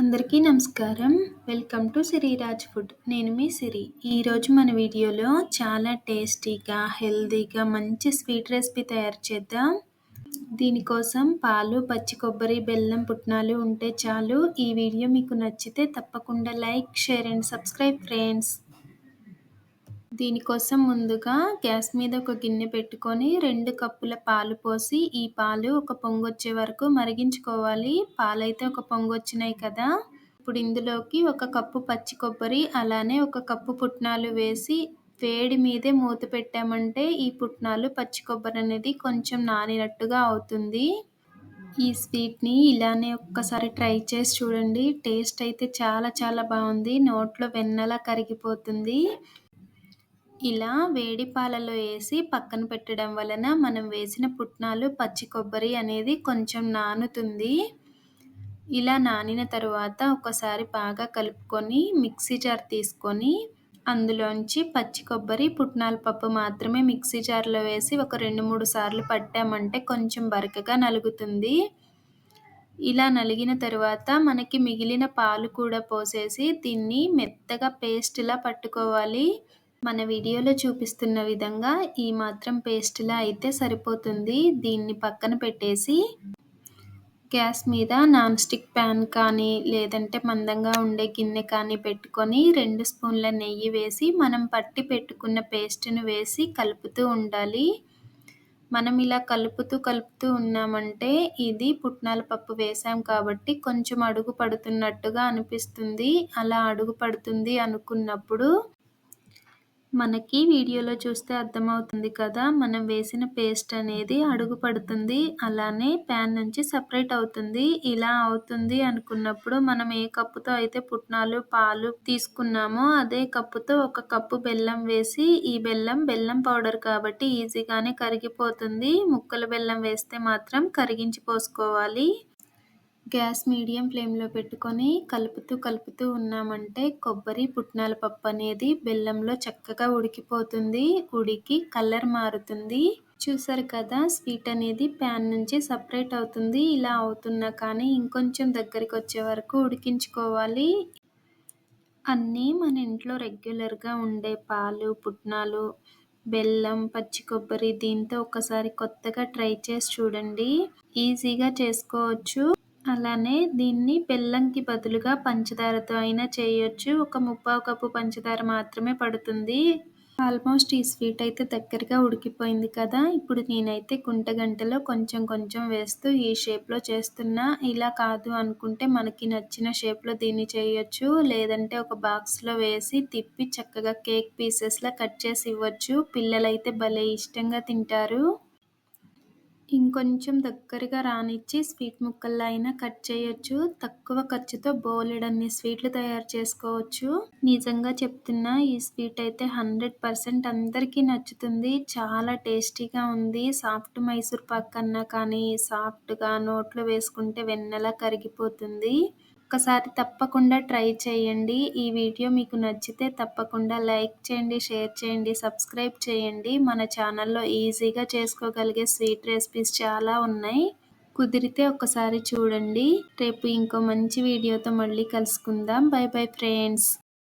అందరికీ నమస్కారం. Welcome to Siriraj food. నేను మీ సిరి. ఈరోజు మన వీడియోలో చాలా టేస్టీగా హెల్దీగా మంచి స్వీట్ రెసిపీ తయారు చేద్దాం. దీనికోసం పాలు పచ్చి కొబ్బరి బెల్లం పుట్నాలు ఉంటే చాలు. ఈ వీడియో మీకు నచ్చితే తప్పకుండా like share and subscribe friends. దీనికోసం ముందుగా గ్యాస్ మీద ఒక గిన్నె పెట్టుకొని రెండు కప్పుల పాలు పోసి ఈ పాలు ఒక పొంగు వచ్చే వరకు మరిగించుకోవాలి. పాలైతే ఒక పొంగు వచ్చినాయి కదా. ఇప్పుడు ఇందులోకి ఒక కప్పు పచ్చి కొబ్బరి అలానే ఒక కప్పు పుట్నాలు వేసి వేడి మీదే మూత పెట్టామంటే ఈ పుట్నాలు పచ్చి కొబ్బరి అనేది కొంచెం నానినట్టుగా అవుతుంది. ఈ స్వీట్ని ఇలానే ఒక్కసారి ట్రై చేసి చూడండి. టేస్ట్ అయితే చాలా చాలా బాగుంది. నోట్లో వెన్నలా కరిగిపోతుంది. ఇలా వేడి పాలలో వేసి పక్కన పెట్టడం వలన మనం వేసిన పుట్నాలు పచ్చి కొబ్బరి అనేది కొంచెం నానుతుంది. ఇలా నానిన తరువాత ఒకసారి బాగా కలుపుకొని మిక్సీ జార్ తీసుకొని అందులోంచి పచ్చి కొబ్బరి పుట్నాల పప్పు మాత్రమే మిక్సీ జార్లో వేసి ఒక రెండు మూడు సార్లు పట్టామంటే కొంచెం బరకగా నలుగుతుంది. ఇలా నలిగిన తర్వాత మనకి మిగిలిన పాలు కూడా పోసేసి దీన్ని మెత్తగా పేస్ట్లా పట్టుకోవాలి. మన వీడియోలో చూపిస్తున్న విధంగా ఈ మాత్రం పేస్ట్లా అయితే సరిపోతుంది. దీన్ని పక్కన పెట్టేసి గ్యాస్ మీద నాన్ స్టిక్ ప్యాన్ కానీ లేదంటే మందంగా ఉండే గిన్నె కానీ పెట్టుకొని రెండు స్పూన్ల నెయ్యి వేసి మనం పట్టి పెట్టుకున్న పేస్ట్ను వేసి కలుపుతూ ఉండాలి. మనం ఇలా కలుపుతూ కలుపుతూ ఉన్నామంటే ఇది పుట్నాల పప్పు వేసాం కాబట్టి కొంచెం అడుగు పడుతున్నట్టుగా అనిపిస్తుంది. అలా అడుగు పడుతుంది అనుకున్నప్పుడు మనకి వీడియోలో చూస్తే అర్థమవుతుంది కదా మనం వేసిన పేస్ట్ అనేది అడుగు పడుతుంది అలానే ప్యాన్ నుంచి సపరేట్ అవుతుంది ఇలా అవుతుంది అనుకున్నప్పుడు మనం ఏ కప్పుతో అయితే పుట్నాలు పాలు తీసుకున్నామో అదే కప్పుతో ఒక కప్పు బెల్లం వేసి ఈ బెల్లం బెల్లం పౌడర్ కాబట్టి ఈజీగానే కరిగిపోతుంది. ముక్కల బెల్లం వేస్తే మాత్రం కరిగించి పోసుకోవాలి. గ్యాస్ మీడియం ఫ్లేమ్లో పెట్టుకొని కలుపుతూ కలుపుతూ ఉన్నామంటే కొబ్బరి పుట్నాల పప్పు అనేది బెల్లంలో చక్కగా ఉడికిపోతుంది. ఉడికి కలర్ మారుతుంది. చూసారు కదా స్వీట్ అనేది ప్యాన్ నుంచి సపరేట్ అవుతుంది. ఇలా అవుతున్నా కానీ ఇంకొంచెం దగ్గరికి వచ్చే వరకు ఉడికించుకోవాలి. అన్నీ మన ఇంట్లో రెగ్యులర్గా ఉండే పాలు పుట్నాలు బెల్లం పచ్చి కొబ్బరి దీంతో ఒకసారి కొత్తగా ట్రై చేసి చూడండి. ఈజీగా చేసుకోవచ్చు. అలానే దీన్ని బెల్లంకి బదులుగా పంచదారతో అయినా చేయొచ్చు. ఒక ముప్పావు కప్పు పంచదార మాత్రమే పడుతుంది. ఆల్మోస్ట్ ఈ స్వీట్ అయితే దగ్గరగా ఉడికిపోయింది కదా. ఇప్పుడు నేనైతే గుంటగంటలో కొంచెం కొంచెం వేస్తూ ఈ షేప్లో చేస్తున్నా. ఇలా కాదు అనుకుంటే మనకి నచ్చిన షేప్లో దీన్ని చేయొచ్చు. లేదంటే ఒక బాక్స్లో వేసి తిప్పి చక్కగా కేక్ పీసెస్లా కట్ చేసి ఇవ్వచ్చు. పిల్లలైతే భలే ఇష్టంగా తింటారు. ఇంకొంచెం దగ్గరగా రానిచ్చి స్వీట్ ముక్కల్లో అయినా కట్ చేయొచ్చు. తక్కువ ఖర్చుతో బోలెడన్ని స్వీట్లు తయారు చేసుకోవచ్చు. నిజంగా చెప్తున్నా ఈ స్వీట్ అయితే హండ్రెడ్ పర్సెంట్ అందరికీ నచ్చుతుంది. చాలా టేస్టీగా ఉంది. సాఫ్ట్ మైసూర్ పాక్ కన్నా కానీ సాఫ్ట్గా నోట్లో వేసుకుంటే వెన్నెలా కరిగిపోతుంది. ఒక్కసారి తప్పకుండా ట్రై చేయండి. ఈ వీడియో మీకు నచ్చితే తప్పకుండా లైక్ చేయండి షేర్ చేయండి సబ్స్క్రైబ్ చేయండి. మన ఛానల్లో ఈజీగా చేసుకోగలిగే స్వీట్ రెసిపీస్ చాలా ఉన్నాయి. కుదిరితే ఒకసారి చూడండి. రేపు ఇంకో మంచి వీడియోతో మళ్ళీ కలుసుకుందాం. Bye bye friends.